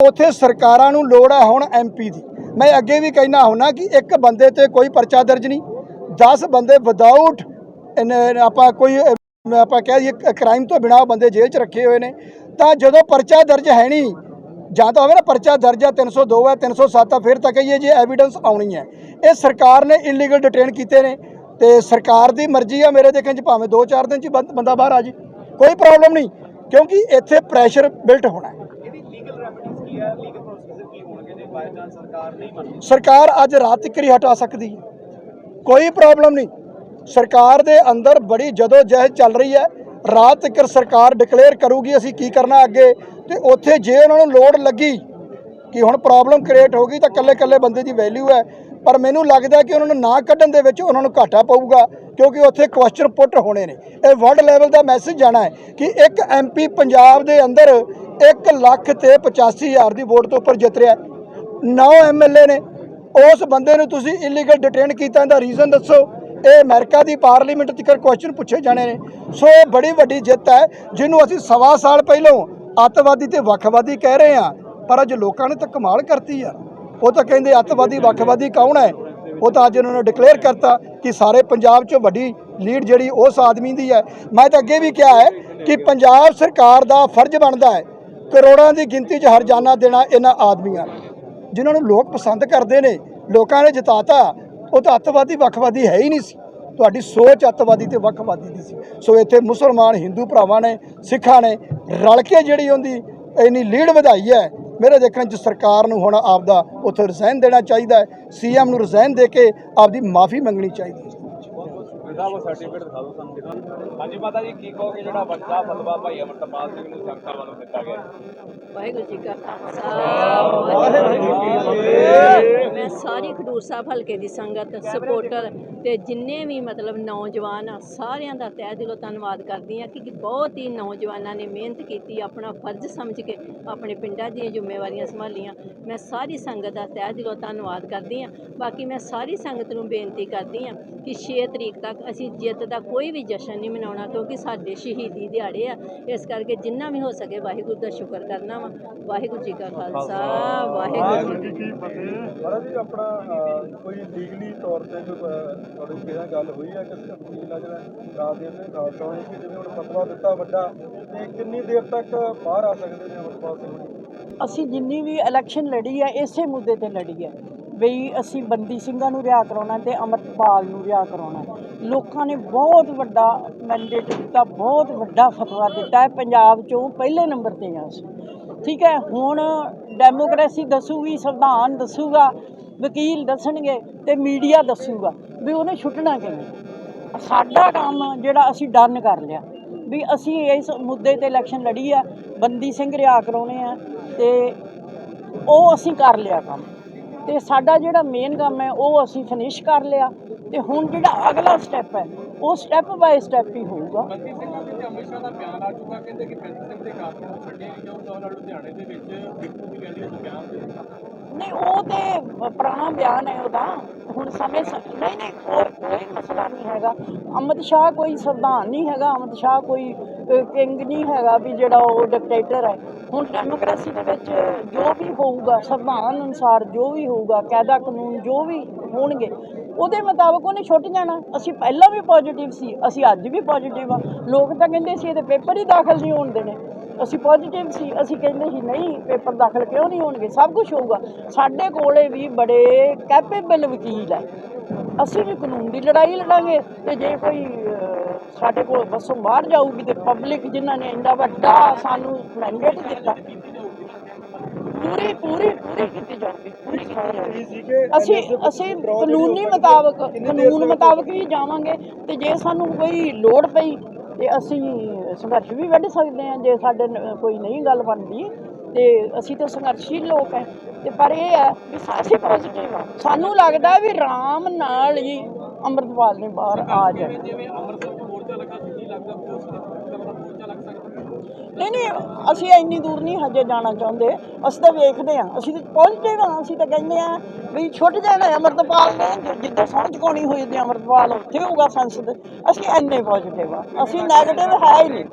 ਉਥੇ ਸਰਕਾਰਾਂ ਨੂੰ ਲੋੜ ਹੈ ਹੁਣ ਐਮਪੀ ਦੀ। ਮੈਂ ਅੱਗੇ ਵੀ ਕਹਿਣਾ ਹੁੰਨਾ ਕਿ ਇੱਕ ਬੰਦੇ ਤੇ ਕੋਈ ਪਰਚਾ ਦਰਜ ਨਹੀਂ। 10 ਬੰਦੇ ਵਿਦਆਊਟ ਆਪਾਂ ਕੋਈ, ਆਪਾਂ ਕਹਿ ਦਈਏ ਕ੍ਰਾਈਮ ਤੋਂ ਬਿਨਾਂ ਬੰਦੇ ਜੇਲ੍ਹ 'ਚ ਰੱਖੇ ਹੋਏ ਨੇ। ਤਾਂ ਜਦੋਂ ਪਰਚਾ ਦਰਜ ਹੈ ਨਹੀਂ, ਜਾਂ ਤਾਂ ਹੋਵੇ ਨਾ ਪਰਚਾ ਦਰਜ ਹੈ 302 ਹੈ 307 ਆ ਫਿਰ ਤਾਂ ਕਹੀਏ ਜੇ ਐਵੀਡੈਂਸ ਆਉਣੀ ਹੈ। ਇਹ ਸਰਕਾਰ ਨੇ ਇਲੀਗਲ ਡਿਟੇਨ ਕੀਤੇ ਨੇ। ਤੇ ਸਰਕਾਰ ਦੀ ਮਰਜ਼ੀ ਆ ਮੇਰੇ ਦੇਖਣ 'ਚ, ਭਾਵੇਂ 2-4 ਦਿਨ 'ਚ ਬੰਦ- ਬੰਦਾ ਬਾਹਰ ਆ ਜੇ। ਕੋਈ ਪ੍ਰੋਬਲਮ ਨਹੀਂ, ਕਿਉਂਕਿ ਇੱਥੇ ਪ੍ਰੈਸ਼ਰ ਬਿਲਟ ਹੋਣਾ ਹੈ। ਕੀ ਹੈ ਲੀਗਲ ਪ੍ਰੋਸੀਜਰ ਕੀ ਹੋਣਗੇ ਜੇ ਬਾਈ ਚਾਂਸ ਸਰਕਾਰ ਨਹੀਂ ਮੰਨਦੀ? ਸਰਕਾਰ ਅੱਜ ਰਾਤ ਤੱਕ ਹੀ ਹਟਾ ਸਕਦੀ ਹੈ। ਕੋਈ ਪ੍ਰੋਬਲਮ ਨਹੀਂ। ਸਰਕਾਰ ਦੇ ਅੰਦਰ ਬੜੀ ਜਦੋਂ ਜਹਿਦ ਚੱਲ ਰਹੀ ਹੈ। ਰਾਤ ਤੱਕ ਸਰਕਾਰ ਡਿਕਲੇਅਰ ਕਰੂਗੀ ਅਸੀਂ ਕੀ ਕਰਨਾ ਅੱਗੇ ਤੇ ਉੱਥੇ ਜੇ ਉਹਨਾਂ ਨੂੰ ਲੋੜ ਲੱਗੀ ਕਿ ਹੁਣ ਪ੍ਰੋਬਲਮ ਕ੍ਰੀਏਟ ਹੋ ਗਈ ਤਾਂ ਕੱਲੇ ਕੱਲੇ ਬੰਦੇ ਦੀ ਵੈਲਿਊ ਹੈ। ਪਰ ਮੈਨੂੰ ਲੱਗਦਾ ਕਿ ਉਹਨਾਂ ਨੂੰ ਨਾ ਕੱਢਣ ਦੇ ਵਿੱਚ ਉਹਨਾਂ ਨੂੰ ਘਾਟਾ ਪਊਗਾ ਕਿਉਂਕਿ ਉੱਥੇ ਕੁਐਸਚਨ ਪੁੱਟ ਹੋਣੇ ਨੇ। ਇਹ ਵਰਲਡ ਲੈਵਲ ਦਾ ਮੈਸੇਜ ਜਾਣਾ ਹੈ ਕਿ ਇੱਕ ਐਮਪੀ ਪੰਜਾਬ ਦੇ ਅੰਦਰ 1 ਲੱਖ ਤੇ 85 ਹਜ਼ਾਰ ਦੀ ਵੋਟ ਤੋਂ ਉੱਪਰ ਜਿੱਤ ਰਿਹਾ ਹੈ। 9 ਐਮਐਲਏ ਨੇ। ਉਸ ਬੰਦੇ ਨੂੰ ਤੁਸੀਂ ਇਲੀਗਲ ਡਿਟੇਨ ਕੀਤਾ, ਇਹਦਾ ਰੀਜ਼ਨ ਦੱਸੋ। ਇਹ ਅਮਰੀਕਾ ਦੀ ਪਾਰਲੀਮੈਂਟ ਤੱਕ ਕੁਐਸਚਨ ਪੁੱਛੇ ਜਾਣੇ ਨੇ। ਸੋ ਇਹ ਬੜੀ ਵੱਡੀ ਜਿੱਤ ਹੈ, ਜਿਹਨੂੰ ਅਸੀਂ ਸਵਾ ਸਾਲ ਪਹਿਲਾਂ ਅੱਤਵਾਦੀ ਤੇ ਵੱਖਵਾਦੀ ਕਹਿ ਰਹੇ ਹਾਂ, ਪਰ ਅੱਜ ਲੋਕਾਂ ਨੇ ਤਾਂ ਕਮਾਲ ਕਰਤੀ ਯਾਰ ਉਹ ਤਾਂ ਕਹਿੰਦੇ ਅੱਤਵਾਦੀ, ਵੱਖਵਾਦੀ ਕੌਣ ਹੈ? ਉਹ ਤਾਂ ਅੱਜ ਉਹਨਾਂ ਨੇ ਡਿਕਲੇਅਰ ਕਰਤਾ ਕਿ ਸਾਰੇ ਪੰਜਾਬ 'ਚ ਵੱਡੀ ਲੀਡ ਜਿਹੜੀ ਉਸ ਆਦਮੀ ਦੀ ਹੈ। ਮੈਂ ਤਾਂ ਅੱਗੇ ਵੀ ਕਿਹਾ ਹੈ ਕਿ ਪੰਜਾਬ ਸਰਕਾਰ ਦਾ ਫਰਜ਼ ਬਣਦਾ ਹੈ ਕਰੋੜਾਂ ਦੀ ਗਿਣਤੀ 'ਚ ਹਰਜਾਨਾ ਦੇਣਾ ਇਹਨਾਂ ਆਦਮੀਆਂ ਨੂੰ। ਜਿਨ੍ਹਾਂ ਨੂੰ ਲੋਕ ਪਸੰਦ ਕਰਦੇ ਨੇ, ਲੋਕਾਂ ਨੇ ਜਿਤਾਤਾ, ਉਹ ਤਾਂ ਅੱਤਵਾਦੀ ਵੱਖਵਾਦੀ ਹੈ ਹੀ ਨਹੀਂ ਸੀ। ਤੁਹਾਡੀ ਸੋਚ ਅੱਤਵਾਦੀ ਤੇ ਵੱਖਵਾਦੀ ਦੀ ਸੀ। ਸੋ ਇੱਥੇ ਮੁਸਲਮਾਨ, ਹਿੰਦੂ ਭਰਾਵਾਂ ਨੇ, ਸਿੱਖਾਂ ਨੇ ਰਲ ਕੇ ਜਿਹੜੀ ਉਹਦੀ ਇੰਨੀ ਲੀਡ ਵਧਾਈ ਹੈ, ਮੇਰੇ ਦੇਖਣ ਚ ਸਰਕਾਰ ਨੂੰ ਹੁਣ ਆਪਦਾ ਉੱਥੇ ਰਿਜ਼ਾਈਨ ਦੇਣਾ ਚਾਹੀਦਾ ਹੈ, ਸੀਐਮ ਨੂੰ ਰਿਜ਼ਾਈਨ ਦੇ ਕੇ ਆਪਦੀ ਮਾਫੀ ਮੰਗਣੀ ਚਾਹੀਦੀ ਹੈ। ਸਾਹਿਬ ਸਰਟੀਫਿਕੇਟ ਦਿਖਾ ਦਿਓ ਸਾਨੂੰ ਦਿਖਾ ਹਾਂਜੀ ਮਾਤਾ ਜੀ ਕੀ ਕਹੋਗੇ ਜਿਹੜਾ ਵੱਡਾ ਫਤਵਾ ਭਾਈ ਅਮਰਤਪਾਲ ਸਿੰਘ ਨੂੰ ਸੰਸਥਾ ਵੱਲੋਂ ਦਿੱਤਾ ਗਿਆ? ਵਾਹਿਗੁਰੂ ਜੀ ਕਾ ਖਾਲਸਾ। ਵਾਹਿਗੁਰੂ ਜੀ ਕੀ ਫਤਿਹ ਮੈਂ ਸਾਰੀ ਖਡੂਰ ਸਾਹਿਬ ਹਲਕੇ ਦੀ ਸੰਗਤ ਸਪੋਰਟਰ ਤੇ ਜਿੰਨੇ ਵੀ ਮਤਲਬ ਨੌਜਵਾਨ ਆ ਸਾਰਿਆਂ ਦਾ ਤਹਿ ਦਿਲੋਂ ਧੰਨਵਾਦ ਕਰਦੀ ਆ ਕਿ ਬਹੁਤ ਹੀ ਨੌਜਵਾਨਾਂ ਨੇ ਮਿਹਨਤ ਕੀਤੀ ਆਪਣਾ ਫਰਜ਼ ਸਮਝ ਕੇ ਆਪਣੇ ਪਿੰਡਾਂ ਦੀਆਂ ਜ਼ਿੰਮੇਵਾਰੀਆਂ ਸੰਭਾਲੀਆਂ। ਮੈਂ ਸਾਰੀ ਸੰਗਤ ਦਾ ਤਹਿ ਦਿਲੋਂ ਧੰਨਵਾਦ ਕਰਦੀ ਆ ਬਾਕੀ ਮੈਂ ਸਾਰੀ ਸੰਗਤ ਨੂੰ ਬੇਨਤੀ ਕਰਦੀ ਆ ਕਿ 6 ਤਰੀਕ ਤੱਕ ਅਸੀਂ ਜਿੱਤ ਦਾ ਕੋਈ ਵੀ ਜਸ਼ਨ ਨਹੀਂ ਮਨਾਉਣਾ ਕਿਉਂਕਿ ਸਾਡੇ ਸ਼ਹੀਦੀ ਦਿਹਾੜੇ ਆ। ਇਸ ਕਰਕੇ ਜਿੰਨਾ ਵੀ ਹੋ ਸਕੇ ਵਾਹਿਗੁਰੂ ਦਾ ਸ਼ੁਕਰ ਕਰਨਾ ਵਾ। ਵਾਹਿਗੁਰੂ ਜੀ ਕਾ ਖਾਲਸਾ ਵਾਹਿਗੁਰੂ ਜੀ ਕੀ ਫਤਿਹ। ਮਹਾਰਾਜ ਜੀ ਆਪਣਾ ਕੋਈ ਲੀਗਲੀ ਤੌਰ ਤੇ ਤੁਹਾਡੀ ਕਿਹੜਾ ਗੱਲ ਹੋਈ ਹੈ ਕਿ ਵਕੀਲ ਆ ਜਿਹੜਾ ਰਾਤ ਦੇ ਨੇ ਖਾਲਸਾ ਹੋਏ ਕਿ ਜਿਵੇਂ ਹੁਣ ਫਤਵਾ ਦਿੱਤਾ ਵੱਡਾ ਤੇ ਕਿੰਨੀ ਦੇਰ ਤੱਕ ਬਾਹਰ ਆ ਸਕਦੇ ਨੇ ਅਮਰਪਾਲ ਸਿੰਘ ਅਸੀਂ ਜਿੰਨੀ ਵੀ ਇਲੈਕਸ਼ਨ ਲੜੀ ਹੈ ਇਸੇ ਮੁੱਦੇ ਤੇ ਲੜੀ ਹੈ ਬਈ ਅਸੀਂ ਬੰਦੀ ਸਿੰਘਾਂ ਨੂੰ ਰਿਹਾ ਕਰਾਉਣਾ ਤੇ ਅਮਰਪਾਲ ਨੂੰ ਰਿਹਾ ਕਰਾਉਣਾ। ਲੋਕਾਂ ਨੇ ਬਹੁਤ ਵੱਡਾ ਮੈਂਡੇਟ ਦਿੱਤਾ, ਬਹੁਤ ਵੱਡਾ ਫਤਵਾ ਦਿੱਤਾ ਹੈ ਪੰਜਾਬ 'ਚੋਂ ਪਹਿਲੇ ਨੰਬਰ ਤੇ ਆ ਅਸੀਂ। ਠੀਕ ਹੈ, ਹੁਣ ਡੈਮੋਕ੍ਰੇਸੀ ਦੱਸੂਗੀ, ਸੰਵਿਧਾਨ ਦੱਸੂਗਾ, ਵਕੀਲ ਦੱਸਣਗੇ ਤੇ ਮੀਡੀਆ ਦੱਸੂਗਾ ਵੀ ਉਹਨੇ ਛੁੱਟਣਾ ਕਿਵੇਂ। ਸਾਡਾ ਕੰਮ ਜਿਹੜਾ ਅਸੀਂ ਡਨ ਕਰ ਲਿਆ ਵੀ ਅਸੀਂ ਇਸ ਮੁੱਦੇ ਤੇ ਇਲੈਕਸ਼ਨ ਲੜੀ ਆ, ਬੰਦੀ ਸਿੰਘ ਰਿਆ ਕਰਾਉਣੇ ਆ ਤੇ ਉਹ ਅਸੀਂ ਕਰ ਲਿਆ ਕੰਮ। ਤੇ ਸਾਡਾ ਜਿਹੜਾ ਮੇਨ ਕੰਮ ਹੈ ਉਹ ਅਸੀਂ ਫਿਨਿਸ਼ ਕਰ ਲਿਆ। ਤੇ ਹੁਣ ਜਿਹੜਾ ਅਗਲਾ ਸਟੈਪ ਹੈ ਉਹ ਸਟੈਪ ਬਾਏ ਸਟੈਪ ਹੀ ਹੋਊਗਾ। ਬੰਦੀ ਸਿੰਘਾਂ ਵਿੱਚ ਅਮਿਤ ਦਾ ਬਿਆਨ ਆ ਚੁੱਕਾ ਕਹਿੰਦੇ ਕਿ ਪੈਂਤੀ ਸਿੰਘ ਦੇ ਕਾਤਲਾਂ ਨੂੰ ਛੱਡਿਆ ਨਹੀਂ ਜਾਊਗਾ ਉਹਨਾਂ ਲੁਧਿਆਣੇ ਦੇ ਵਿੱਚ ਬਿੱਟੂ ਦੀ ਗੈਲੀ ਵਿੱਚ ਬਿਆਨ ਦੇ ਦਿੱਤਾ। ਨਹੀਂ ਉਹ ਤੇ ਪੁਰਾਣਾ ਬਿਆਨ ਹੈ ਉਹਦਾ। ਹੁਣ ਸਮੇਂ ਨਹੀਂ ਨਹੀਂ ਹੋਰ ਕੋਈ ਮਸਲਾ ਨਹੀਂ ਹੈਗਾ। ਅਮਿਤ ਸ਼ਾਹ ਕੋਈ ਸੰਵਿਧਾਨ ਨਹੀਂ ਹੈਗਾ ਅਮਿਤ ਸ਼ਾਹ ਕੋਈ ਕਿੰਗ ਨਹੀਂ ਹੈਗਾ ਵੀ ਜਿਹੜਾ ਉਹ ਡਿਕਟੇਟਰ ਹੈ। ਹੁਣ ਡੈਮੋਕ੍ਰੇਸੀ ਦੇ ਵਿੱਚ ਜੋ ਵੀ ਹੋਊਗਾ, ਸੰਵਿਧਾਨ ਅਨੁਸਾਰ ਜੋ ਵੀ ਹੋਊਗਾ ਕਾਇਦਾ ਕਾਨੂੰਨ ਜੋ ਵੀ ਹੋਣਗੇ, ਉਹਦੇ ਮੁਤਾਬਕ ਉਹਨੇ ਛੁੱਟ ਜਾਣਾ। ਅਸੀਂ ਪਹਿਲਾਂ ਵੀ ਪੋਜ਼ਿਟਿਵ ਸੀ, ਅਸੀਂ ਅੱਜ ਵੀ ਪੋਜ਼ਿਟਿਵ ਆ। ਲੋਕ ਤਾਂ ਕਹਿੰਦੇ ਸੀ ਇਹਦੇ ਪੇਪਰ ਹੀ ਦਾਖਲ ਨਹੀਂ ਹੋਣ ਦੇਣੇ। ਅਸੀਂ ਪੋਜ਼ਿਟਿਵ ਸੀ, ਅਸੀਂ ਕਹਿੰਦੇ ਸੀ, ਨਹੀਂ, ਪੇਪਰ ਦਾਖਲ ਕਿਉਂ ਨਹੀਂ ਹੋਣਗੇ? ਸਭ ਕੁਝ ਹੋਊਗਾ। ਸਾਡੇ ਕੋਲੇ ਵੀ ਬੜੇ ਕੈਪੇਬਲ ਵਕੀਲ ਹੈ। ਅਸੀਂ ਵੀ ਕਾਨੂੰਨ ਦੀ ਲੜਾਈ ਲੜਾਂਗੇ ਤੇ ਜੇ ਕੋਈ ਸਾਡੇ ਕੋਲ ਬੱਸੋਂ ਬਾਹਰ ਜਾਊਗੀ ਤੇ ਪਬਲਿਕ ਜਿਨ੍ਹਾਂ ਨੇ ਇੰਨਾ ਵੱਡਾ ਸਾਨੂੰ ਮੈਂਡੇਟ ਦਿੱਤਾ ਪੂਰੀ ਪੂਰੀ ਪੂਰੀ ਕੀਤੀ ਸੀਗੇ ਅਸੀਂ ਅਸੀਂ ਕਾਨੂੰਨੀ ਮੁਤਾਬਕ ਕਾਨੂੰਨ ਮੁਤਾਬਕ ਹੀ ਜਾਵਾਂਗੇ ਤੇ ਜੇ ਸਾਨੂੰ ਕੋਈ ਲੋੜ ਪਈ ਤੇ ਅਸੀਂ ਸੰਘਰਸ਼ ਵੀ ਵੱਢ ਸਕਦੇ ਹਾਂ ਜੇ ਸਾਡੇ ਕੋਈ ਨਹੀਂ ਗੱਲ ਬਣਦੀ ਤੇ ਅਸੀਂ ਤਾਂ ਸੰਘਰਸ਼ੀ ਲੋਕ ਹੈ ਤੇ ਪਰ ਇਹ ਹੈ ਵੀ ਅਸੀਂ ਪੋਜ਼ਿਟਿਵ ਆ। ਸਾਨੂੰ ਲੱਗਦਾ ਵੀ ਰਾਮ ਨਾਲ ਹੀ ਅੰਮ੍ਰਿਤਪਾਲ ਨੇ ਬਾਹਰ ਆ ਸਕਦਾ? ਨਹੀਂ ਨਹੀਂ ਅਸੀਂ ਇੰਨੀ ਦੂਰ ਨਹੀਂ ਹਜੇ ਜਾਣਾ ਚਾਹੁੰਦੇ। ਅਸੀਂ ਤਾਂ ਵੇਖਦੇ ਹਾਂ। ਅਸੀਂ ਤਾਂ ਪੋਜ਼ਿਟਿਵ ਹਾਂ। ਅਸੀਂ ਤਾਂ ਕਹਿੰਦੇ ਹਾਂ ਵੀ ਛੁੱਟ ਜਾਣਾ ਅਮਰਤਪਾਲ ਨੇ। ਜਿੱਦਾਂ ਸਹੁੰ ਚੁਕਾਉਣੀ ਹੋਈ ਤੇ ਅਮਰਤਪਾਲ ਉੱਥੇ ਹੋਊਗਾ ਸੰਸਦ। ਅਸੀਂ ਇੰਨੇ ਪੋਜ਼ਿਟਿਵ ਹਾਂ ਅਸੀਂ ਨੈਗੇਟਿਵ ਹੈ ਹੀ ਨਹੀਂ।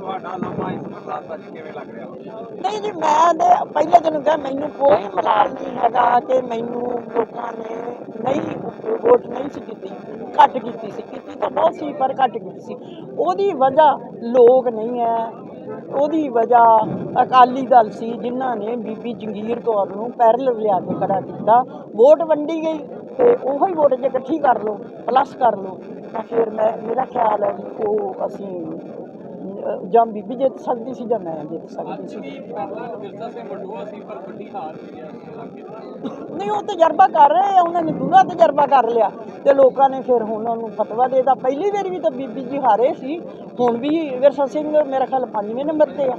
ਤੁਹਾਡਾ ਲੰਮਾ ਇਸ ਪ੍ਰਸਾਦ ਦਾ ਜੀ ਕਿਵੇਂ ਲੱਗ ਰਿਹਾ? ਨਹੀਂ ਜੀ ਮੈਂ ਤੇ ਪਹਿਲੇ ਦਿਨ ਕਿਹਾ ਮੈਨੂੰ ਕੋਈ ਮਲਾਲ ਨਹੀਂ ਹੈਗਾ ਕਿ ਮੈਨੂੰ ਲੋਕਾਂ ਨੇ ਨਹੀਂ ਵੋਟ ਨਹੀਂ ਸੀ ਕੀਤੀ ਘੱਟ ਕੀਤੀ ਸੀ। ਕੀਤੀ ਤਾਂ ਬਹੁਤ ਸੀ ਪਰ ਘੱਟ ਕੀਤੀ ਸੀ। ਉਹਦੀ ਵਜ੍ਹਾ ਲੋਕ ਨਹੀਂ ਹੈ ਉਹਦੀ ਵਜ੍ਹਾ ਅਕਾਲੀ ਦਲ ਸੀ ਜਿਨ੍ਹਾਂ ਨੇ ਬੀਬੀ ਜੰਗੀਰ ਕੌਰ ਨੂੰ ਪੈਰਲ ਲਿਆ ਕੇ ਖੜਾ ਕੀਤਾ। ਵੋਟ ਵੰਡੀ ਗਈ ਤੇ ਉਹੋ ਹੀ ਵੋਟ ਜੇ ਇਕੱਠੀ ਕਰ ਲਓ ਪਲੱਸ ਕਰ ਲਓ। ਤਾਂ ਫਿਰ ਮੈਂ ਮੇਰਾ ਖਿਆਲ ਹੈ ਵੀ ਉਹ ਅਸੀਂ ਜਾਂ ਬੀਬੀ ਜਿੱਤ ਸਕਦੀ ਸੀ ਜਾਂ ਮੈਂ ਜਿੱਤ ਸਕਦੀ ਸੀ। ਕੀ ਪਹਿਲਾਂ ਮਿਰਜ਼ਾ ਸਿੰਘ ਮੰਡੂਆ ਸੀ ਪਰ ਵੱਡੀ ਹਾਰ ਹੋਈ ਹੈ ਇਸ ਇਲਾਕੇ ਦੀ ਨਹੀਂ ਉਹ ਤਜਰਬਾ ਕਰ ਰਹੇ ਆ ਉਹਨਾਂ ਨੇ ਦੂਰਾ ਤਜਰਬਾ ਕਰ ਲਿਆ ਤੇ ਲੋਕਾਂ ਨੇ ਫਿਰ ਹੁਣ ਉਹਨੂੰ ਫਤਵਾ ਦੇਤਾ। ਪਹਿਲੀ ਵਾਰ ਵੀ ਤਾਂ ਬੀਬੀ ਜੀ ਹਾਰੇ ਸੀ ਹੁਣ ਵੀ ਵਿਰਸਾ ਸਿੰਘ ਮੇਰਾ ਖਿਆਲ ਪੰਜਵੇਂ ਨੰਬਰ ਤੇ ਆ।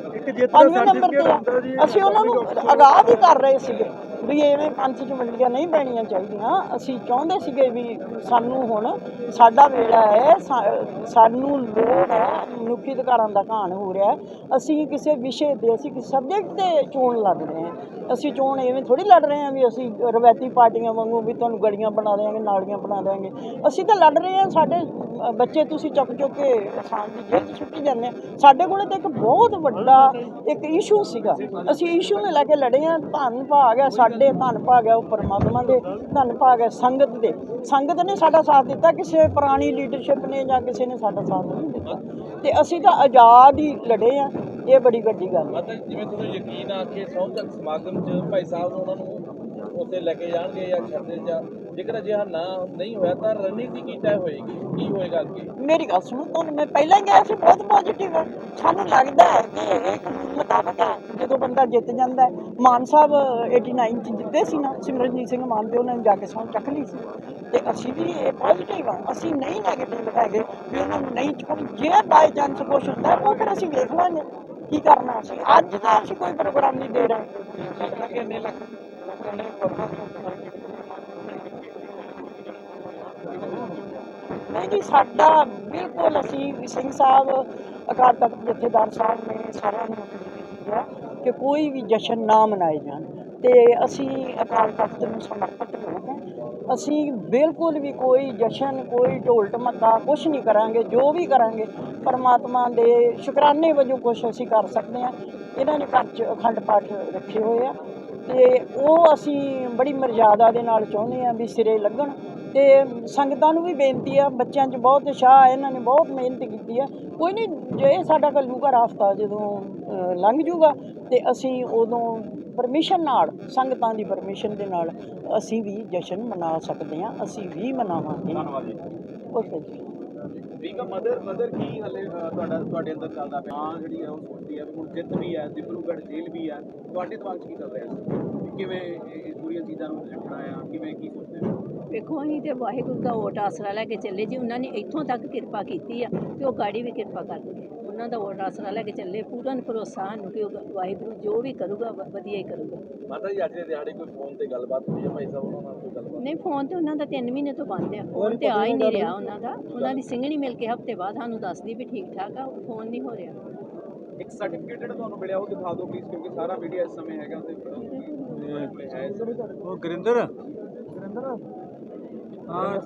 ਪੰਜਵੇਂ ਨੰਬਰ ਤੇ ਆ। ਅਸੀਂ ਉਹਨਾਂ ਨੂੰ ਅਗਾਹ ਵੀ ਕਰ ਰਹੇ ਸੀਗੇ ਵੀ ਐਵੇਂ ਪੰਜ ਚ ਮੰਡੀਆਂ ਨਹੀਂ ਪੈਣੀਆਂ ਚਾਹੀਦੀਆਂ। ਅਸੀਂ ਚਾਹੁੰਦੇ ਸੀਗੇ ਵੀ ਸਾਨੂੰ ਹੁਣ ਸਾਡਾ ਵੇਲਾ ਹੈ ਸਾਨੂੰ ਲੋੜ ਹੈ ਮਨੁੱਖੀ ਅਧਿਕਾਰਾਂ ਦਾ ਘਾਣ ਹੋ ਰਿਹਾ ਅਸੀਂ ਕਿਸੇ ਵਿਸ਼ੇ ਤੇ, ਅਸੀਂ ਕਿਸੇ ਸਬਜੈਕਟ ਤੇ ਚੋਣ ਲੜ ਰਹੇ ਹਾਂ। ਅਸੀਂ ਚੋਣ ਐਵੇਂ ਥੋੜੀ ਲੜ ਰਹੇ ਹਾਂ ਵੀ ਅਸੀਂ ਰਵਾਇਤੀ ਪਾਰਟੀਆਂ ਵਾਂਗੂ ਵੀ ਤੁਹਾਨੂੰ ਗਲੀਆਂ ਬਣਾ ਦੇਵਾਂਗੇ ਨਾਲੀਆਂ ਬਣਾ ਦੇਵਾਂਗੇ ਅਸੀਂ ਤਾਂ ਲੜ ਰਹੇ ਹਾਂ, ਸਾਡੇ ਬੱਚੇ ਤੁਸੀਂ ਚੁੱਕ ਚੁੱਕ ਕੇ ਆਸਾਨ ਦੀ ਜੇਲ੍ਹ 'ਚ ਛੁੱਟੀ ਜਾਂਦੇ ਆ ਸਾਡੇ ਕੋਲ ਤਾਂ ਇੱਕ ਬਹੁਤ ਵੱਡਾ ਇੱਕ ਇਸ਼ੂ ਸੀਗਾ। ਅਸੀਂ ਇਸ਼ੂ ਨੂੰ ਲੈ ਕੇ ਲੜੇ ਆ ਧੰਨ ਭਾਗ ਹੈ ਸਾਡੇ, ਧੰਨ ਭਾਗ ਹੈ ਉਹ ਪਰਮਾਤਮਾ ਦੇ, ਧੰਨ ਭਾਗ ਹੈ ਸੰਗਤ ਦੇ। ਸੰਗਤ ਨੇ ਸਾਡਾ ਸਾਥ ਦਿੱਤਾ, ਕਿਸੇ ਪੁਰਾਣੀ ਲੀਡਰਸ਼ਿਪ ਨੇ ਜਾਂ ਕਿਸੇ ਨੇ ਸਾਡਾ ਸਾਥ ਨਹੀਂ ਦਿੱਤਾ। ਤੇ ਅਸੀਂ ਅਸੀਂ ਤਾਂ ਆਜ਼ਾਦ ਹੀ ਲੜੇ ਆ, ਇਹ ਬੜੀ ਵੱਡੀ ਗੱਲ ਹੈ ਮਤਲਬ ਜਿਵੇਂ ਤੁਹਾਨੂੰ ਯਕੀਨ ਆ ਕਿ ਸਹੁੰ ਸਮਾਗਮ 'ਚ ਭਾਈ ਸਾਹਿਬ ਨੂੰ ਉਹਨਾਂ ਨੂੰ ਉੱਥੇ ਲੈ ਕੇ ਜਾਣਗੇ ਜਾਂ ਛੱਡੇ ਜਾਂ ਜੇਕਰ ਅਜਿਹਾ ਨਾ ਨਹੀਂ ਹੋਇਆ ਤਾਂ ਰਣਨੀਤੀ ਕੀ ਤੈਅ ਹੋਏਗੀ? ਕੀ ਹੋਏਗਾ ਅੱਗੇ? ਮੇਰੀ ਗੱਲ ਸੁਣੋ, ਤੁਹਾਨੂੰ ਮੈਂ ਪਹਿਲਾਂ ਹੀ ਕਿਹਾ ਸੀ, ਬਹੁਤ ਪੋਜ਼ਿਟਿਵ ਹੈ। ਸਾਨੂੰ ਲੱਗਦਾ ਹੈ ਕਿ ਇਹ ਕਾਨੂੰਨ ਮੁਤਾਬਕ ਹੈ। ਜਦੋਂ ਬੰਦਾ ਜਿੱਤ ਜਾਂਦਾ ਹੈ, ਮਾਨ ਸਾਹਿਬ 89 ਚ ਜਿੱਤੇ ਸੀ ਨਾ, ਸਿਮਰਨਜੀਤ ਸਿੰਘ ਮਾਨ ਤੇ ਉਹਨਾਂ ਨੇ ਜਾ ਕੇ ਸਹੁੰ ਚੱਕ ਲਈ ਸੀ। ਤੇ ਅਸੀਂ ਵੀ ਇਹ ਪੋਜ਼ਿਟਿਵ ਆ ਅਸੀਂ ਨਹੀਂ ਨੈਗੇਟਿਵ ਹੈਗੇ, ਵੀ ਉਹਨਾਂ ਨੂੰ ਨਹੀਂ ਚੁੱਕਣੀ। ਜੇ ਬਾਈ ਚਾਂਸ ਕੁਛ ਹੁੰਦਾ ਉਹ ਫਿਰ ਅਸੀਂ ਵੇਖ ਲਾਂਗੇ ਕੀ ਕਰਨਾ ਅਸੀਂ। ਅੱਜ ਦਾ ਅਸੀਂ ਕੋਈ ਪ੍ਰੋਗਰਾਮ ਨਹੀਂ ਦੇ ਰਹੇ। ਕਿੰਨੇ ਲੱਖ ਲੋਕਾਂ ਨੇ ਨਹੀਂ ਜੀ, ਸਾਡਾ ਬਿਲਕੁਲ ਅਸੀਂ ਸਿੰਘ ਸਾਹਿਬ, ਅਕਾਲ ਤਖਤ ਜਥੇਦਾਰ ਸਾਹਿਬ ਨੇ ਸਾਰਿਆਂ ਨੂੰ ਅਪੀਲ ਕੀਤੀ ਹੈ ਕਿ ਕੋਈ ਵੀ ਜਸ਼ਨ ਨਾ ਮਨਾਏ ਜਾਣ। ਤੇ ਅਸੀਂ ਅਕਾਲ ਤਖਤ ਨੂੰ ਸਮਰਪਿਤ ਲੋਕ ਹਾਂ। ਅਸੀਂ ਬਿਲਕੁਲ ਵੀ ਕੋਈ ਜਸ਼ਨ, ਕੋਈ ਢੋਲ ਢਮੱਕਾ ਕੁਝ ਨਹੀਂ ਕਰਾਂਗੇ, ਜੋ ਵੀ ਕਰਾਂਗੇ, ਪਰਮਾਤਮਾ ਦੇ ਸ਼ੁਕਰਾਨੇ ਵਜੋਂ ਕੁਝ ਅਸੀਂ ਕਰ ਸਕਦੇ ਹਾਂ। ਇਹਨਾਂ ਨੇ ਘਰ 'ਚ ਅਖੰਡ ਪਾਠ ਰੱਖੇ ਹੋਏ ਆ। ਤੇ ਉਹ ਅਸੀਂ ਬੜੀ ਮਰਜ਼ਾਦਾ ਦੇ ਨਾਲ ਚਾਹੁੰਦੇ ਆ ਵੀ ਸਿਰੇ ਲੱਗਣ। ਤੇ ਸੰਗਤਾਂ ਨੂੰ ਵੀ ਬੇਨਤੀ ਆ ਬੱਚਿਆਂ 'ਚ ਬਹੁਤ ਉਤਸ਼ਾਹ ਹੈ ਇਹਨਾਂ ਨੇ ਬਹੁਤ ਮਿਹਨਤ ਕੀਤੀ ਆ। ਕੋਈ ਨਹੀਂ ਜੇ ਸਾਡਾ ਕੱਲੂਗਾ ਰਾਸਤਾ ਜਦੋਂ ਅ, ਲੰਘ ਜੂਗਾ ਤੇ ਅਸੀਂ ਉਦੋਂ ਪਰਮਿਸ਼ਨ ਨਾਲ ਸੰਗਤਾਂ ਦੀ ਪਰਮਿਸ਼ਨ ਦੇ ਨਾਲ ਅਸੀਂ ਵੀ ਜਸ਼ਨ ਮਨਾ ਸਕਦੇ ਹਾਂ ਅਸੀਂ ਵੀ ਮਨਾਵਾਂਗੇ। ਧੰਨਵਾਦ ਜੀ। ਓਕੇ ਜੀ। ਮਦਰ ਮਦਰ ਕੀ ਹਲੇ ਤੁਹਾਡਾ ਤੁਹਾਡੇ ਅੰਦਰ ਚੱਲਦਾ ਪਿਆ? ਹਾਂ ਜਿਹੜੀ ਹੈ ਉਹ ਸੋਚਦੀ ਹੈ ਹੁਣ ਜਿੱਤ ਵੀ ਹੈ ਦਿਬਰੂਗੜ੍ਹ ਜੇਲ੍ਹ ਵੀ ਹੈ ਤੁਹਾਡੇ ਦਿਮਾਗ 'ਚ ਕੀ ਚੱਲ ਰਿਹਾ? ਕਿਵੇਂ ਇਹ ਪੂਰੀਆਂ ਚੀਜ਼ਾਂ ਨੂੰ ਲਿਖਣਾ ਆ ਕਿਵੇਂ ਕੀ ਸੋਚਦੇ ਵੇਖੋ ਅਸੀਂ ਤੇ ਵਾਹਿਗੁਰੂ ਦਾ ਓਟ ਆਸਰਾ ਲੈ ਕੇ ਚੱਲੇ ਜੀ ਉਹਨਾਂ ਨੇ ਇੱਥੋਂ ਤੱਕ ਕਿਰਪਾ ਕੀਤੀ ਆ ਤੇ ਉਹ ਗਾੜੀ ਵੀ ਕਿਰਪਾ ਕਰਨਗੇ ਉਹਨਾਂ ਦਾ ਓਟ ਆਸਰਾ ਲੈ ਕੇ ਚੱਲੇ ਪੂਰਨ ਭਰੋਸਾ ਸਾਨੂੰ ਕਿ ਉਹ ਵਾਹਿਗੁਰੂ ਜੋ ਵੀ ਕਰੂਗਾ ਵ- ਵਧੀਆ ਹੀ ਕਰੂਗਾ। ਮਾਤਾ ਜੀ ਅੱਜ ਦੇ ਦਿਹਾੜੇ ਕੋਈ ਫੋਨ ਤੇ ਗੱਲਬਾਤ ਹੋਈ ਹੈ ਭਾਈ ਸਾਹਿਬ ਉਹਨਾਂ ਨਾਲ ਕੋਈ ਗੱਲਬਾਤ? ਨਹੀਂ ਫੋਨ ਤੇ ਉਹਨਾਂ ਦਾ 3 ਮਹੀਨੇ ਤੋਂ ਬੰਦ ਆ। ਫੋਨ ਤੇ ਆ ਹੀ ਨਹੀਂ ਰਿਹਾ ਉਹਨਾਂ ਦਾ। ਉਹਨਾਂ ਦੀ ਸਿੰਘਣੀ ਮਿਲ ਕੇ ਹਫ਼ਤੇ ਬਾਅਦ ਸਾਨੂੰ ਦੱਸਦੀ ਵੀ ਠੀਕ ਠਾਕ ਆ ਫੋਨ ਨਹੀਂ ਹੋ ਰਿਹਾ। ਇੱਕ ਸਰਟੀਫਿਕੇਟ ਜਿਹੜਾ ਤੁਹਾਨੂੰ ਮਿਲਿਆ ਉਹ ਦਿਖਾ ਦਿਓ ਪਲੀਜ਼ ਕਿਉਂਕਿ ਸਾਰਾ ਮੀਡੀਆ ਇਸ ਸਮੇਂ ਹੈਗਾ ਉਹਦੇ ਹੈ ਸਮੇਂ ਉਹ ਗੁਰਿੰਦਰ? ਗੁਰਿੰਦਰ? 아, 어,